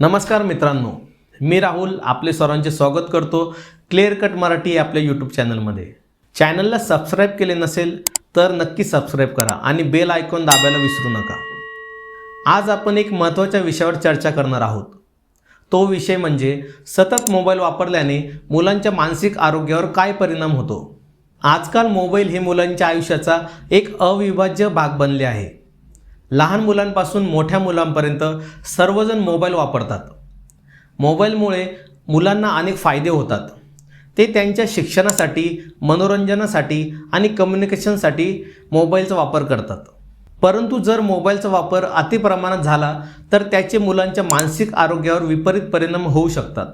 नमस्कार मित्रांनो मी राहुल आपले सर्वांचे स्वागत करतो क्लिअर कट मराठी आपल्या यूट्यूब चॅनलमध्ये चॅनलला सबस्क्राईब केले नसेल तर नक्की सबस्क्राईब करा आणि बेल आयकॉन दाबायला विसरू नका. आज आपण एक महत्त्वाच्या विषयावर चर्चा करणार आहोत. तो विषय म्हणजे सतत मोबाईल वापरल्याने मुलांच्या मानसिक आरोग्यावर काय परिणाम होतो? आजकाल मोबाईल हे मुलांच्या आयुष्याचा एक अविभाज्य भाग बनले आहे. लहान मुलांपासून मोठ्या मुलांपर्यंत सर्वजण मोबाईल वापरतात. मोबाईलमुळे मुलांना अनेक फायदे होतात. ते त्यांच्या शिक्षणासाठी मनोरंजनासाठी आणि कम्युनिकेशनसाठी मोबाईलचा वापर करतात. परंतु जर मोबाईलचा वापर अतिप्रमाणात झाला तर त्याचे मुलांच्या मानसिक आरोग्यावर विपरीत परिणाम होऊ शकतात.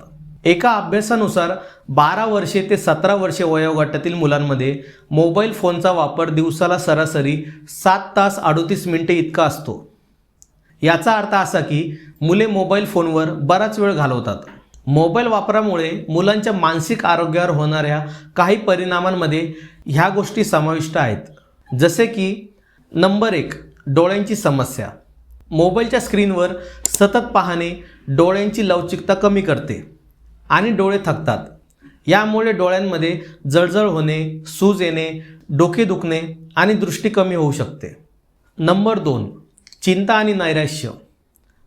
एका अभ्यासानुसार बारा वर्षे ते सतरा वर्षे वयोगटातील मुलांमध्ये मोबाईल फोनचा वापर दिवसाला सरासरी सात तास अडोतीस मिनिटे इतका असतो. याचा अर्थ असा की मुले मोबाईल फोनवर बराच वेळ घालवतात. मोबाईल वापरामुळे मुलांच्या मानसिक आरोग्यावर होणाऱ्या काही परिणामांमध्ये ह्या गोष्टी समाविष्ट आहेत. जसे की नंबर एक डोळ्यांची समस्या. मोबाईलच्या स्क्रीनवर सतत पाहणे डोळ्यांची लवचिकता कमी करते. आणि डोळे थकतात. यामुळे डोळ्यांमध्ये जळजळ होणे सूज येणे डोके दुखणे आणि दृष्टी कमी होऊ शकते. नंबर दोन चिंता आणि नैराश्य.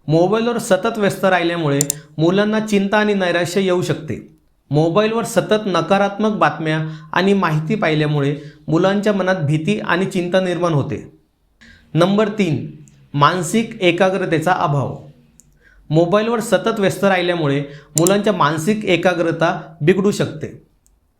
मोबाईलवर सतत व्यस्त राहिल्यामुळे मुलांना चिंता आणि नैराश्य येऊ शकते. मोबाईलवर सतत नकारात्मक बातम्या आणि माहिती पाहिल्यामुळे मुलांच्या मनात भीती आणि चिंता निर्माण होते. नंबर तीन मानसिक एकाग्रतेचा अभाव. मोबाईलवर सतत व्यस्त राहिल्यामुळे मुलांच्या मानसिक एकाग्रता बिघडू शकते.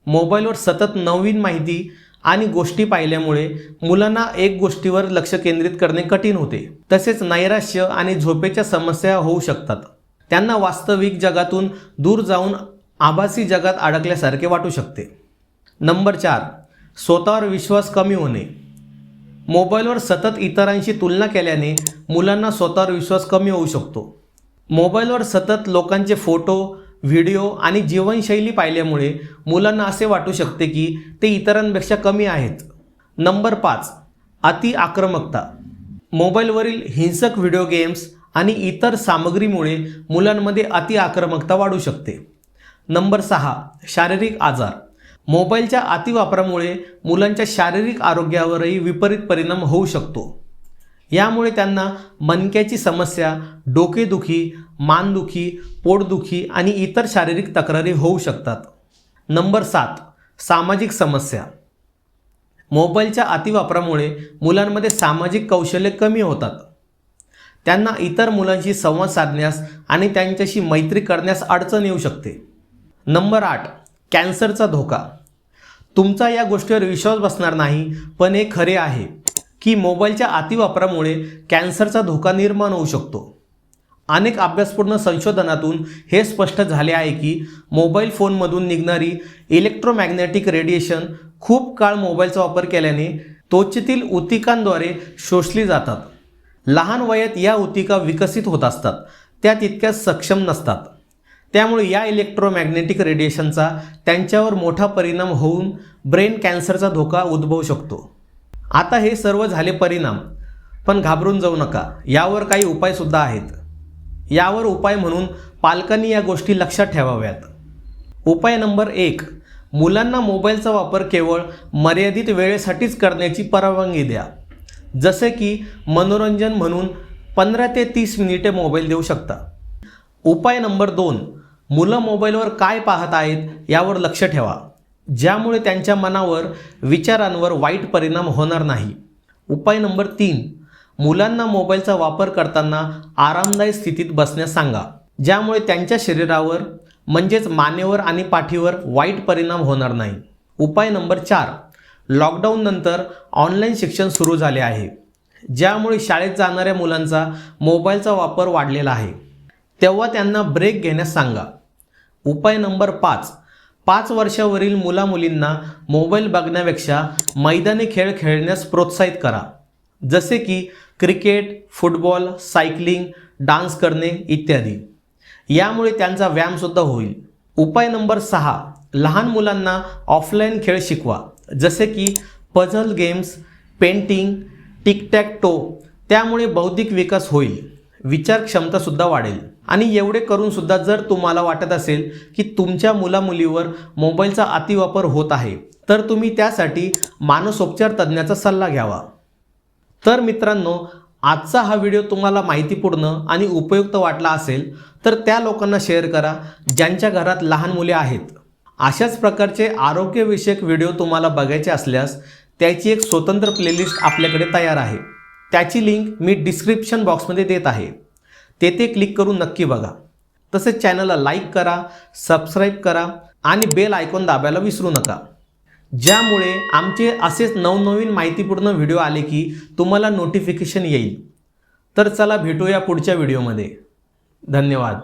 मोबाईलवर सतत नवीन माहिती आणि गोष्टी पाहिल्यामुळे मुलांना एक गोष्टीवर लक्ष केंद्रित करणे कठीण होते. तसेच नैराश्य आणि झोपेच्या समस्या होऊ शकतात. त्यांना वास्तविक जगातून दूर जाऊन आभासी जगात अडकल्यासारखे वाटू शकते. नंबर चार स्वतःवर विश्वास कमी होणे. मोबाईलवर सतत इतरांशी तुलना केल्याने मुलांना स्वतःवर विश्वास कमी होऊ शकतो. मोबाईलवर सतत लोकांचे फोटो व्हिडिओ आणि जीवनशैली पाहिल्यामुळे मुलांना असे वाटू शकते की ते इतरांपेक्षा कमी आहेत. नंबर पाच अति आक्रमकता. मोबाईलवरील हिंसक व्हिडिओ गेम्स आणि इतर सामग्रीमुळे मुलांमध्ये अति आक्रमकता वाढू शकते. नंबर सहा शारीरिक आजार. मोबाईलच्या अतिवापरामुळे मुलांच्या शारीरिक आरोग्यावरही विपरीत परिणाम होऊ शकतो. यामुळे त्यांना मनक्याची समस्या डोकेदुखी मानदुखी पोटदुखी आणि इतर शारीरिक तक्रारी होऊ शकतात. नंबर सात सामाजिक समस्या. मोबाईलच्या अतिवापरामुळे मुलांमध्ये सामाजिक कौशल्य कमी होतात. त्यांना इतर मुलांशी संवाद साधण्यास आणि त्यांच्याशी मैत्री करण्यास अडचण येऊ शकते. नंबर आठ कॅन्सरचा धोका. तुमचा या गोष्टीवर विश्वास बसणार नाही पण हे खरे आहे. की मोबाईलच्या अतिवापरामुळे कॅन्सरचा धोका निर्माण होऊ शकतो. अनेक अभ्यासपूर्ण संशोधनातून हे स्पष्ट झाले आहे की मोबाईल फोनमधून निघणारी इलेक्ट्रोमॅग्नेटिक रेडिएशन खूप काळ मोबाईलचा वापर केल्याने त्वचेतील उतिकांद्वारे शोषली जातात. लहान वयात या उतिका विकसित होत असतात त्या तितक्या सक्षम नसतात. त्यामुळे या इलेक्ट्रोमॅग्नेटिक रेडिएशनचा त्यांच्यावर मोठा परिणाम होऊन ब्रेन कॅन्सरचा धोका उद्भवू शकतो. आता हे सर्व झाले परिणाम. पण घाबरून जाऊ नका. यावर काही उपायसुद्धा आहेत. यावर उपाय म्हणून पालकांनी या गोष्टी लक्षात ठेवाव्यात. उपाय नंबर एक मुलांना मोबाईलचा वापर केवळ मर्यादित वेळेसाठीच करण्याची परवानगी द्या. जसे की मनोरंजन म्हणून पंधरा ते तीस मिनिटे मोबाईल देऊ शकता. उपाय नंबर दोन मुलं मोबाईलवर काय पाहत आहेत यावर लक्ष ठेवा. ज्यामुळे त्यांच्या मनावर विचारांवर वाईट परिणाम होणार नाही. उपाय नंबर तीन मुलांना मोबाईलचा वापर करताना आरामदायी स्थितीत बसण्यास सांगा. ज्यामुळे त्यांच्या शरीरावर म्हणजेच मानेवर आणि पाठीवर वाईट परिणाम होणार नाही. उपाय नंबर चार लॉकडाऊन नंतर ऑनलाईन शिक्षण सुरू झाले आहे. ज्यामुळे शाळेत जाणाऱ्या मुलांचा मोबाईलचा वापर वाढलेला आहे. तेव्हा त्यांना ब्रेक घेण्यास सांगा. उपाय नंबर पाच पाच वर्षावरील मुलामुलींना मोबाईल बघण्यापेक्षा मैदानी खेळ खेळण्यास प्रोत्साहित करा. जसे की क्रिकेट फुटबॉल सायकलिंग डान्स करणे इत्यादी. यामुळे त्यांचा व्यायामसुद्धा होईल. उपाय नंबर सहा लहान मुलांना ऑफलाईन खेळ शिकवा. जसे की puzzle games painting tic tac toe त्यामुळे बौद्धिक विकास होईल. विचार क्षमतासुद्धा वाढेल. आणि एवढे करूनसुद्धा जर तुम्हाला वाटत असेल की तुमच्या मुलामुलीवर मोबाईलचा अतिवापर होत आहे तर तुम्ही त्यासाठी मानसोपचार तज्ज्ञाचा सल्ला घ्यावा. तर मित्रांनो आजचा हा व्हिडिओ तुम्हाला माहितीपूर्ण आणि उपयुक्त वाटला असेल तर त्या लोकांना शेअर करा ज्यांच्या घरात लहान मुले आहेत. अशाच प्रकारचे आरोग्यविषयक व्हिडिओ तुम्हाला बघायचे असल्यास त्याची एक स्वतंत्र प्लेलिस्ट आपल्याकडे तयार आहे. त्याची लिंक मी डिस्क्रिप्शन बॉक्समध्ये देत आहे. तेथे क्लिक करून नक्की बघा. तसेच चॅनलला लाईक करा सबस्क्राईब करा आणि बेल आयकॉन दाबायला विसरू नका. ज्यामुळे आमचे असेच नवनवीन माहितीपूर्ण व्हिडिओ आले की तुम्हाला नोटिफिकेशन येईल. तर चला भेटूया पुढच्या व्हिडिओमध्ये धन्यवाद.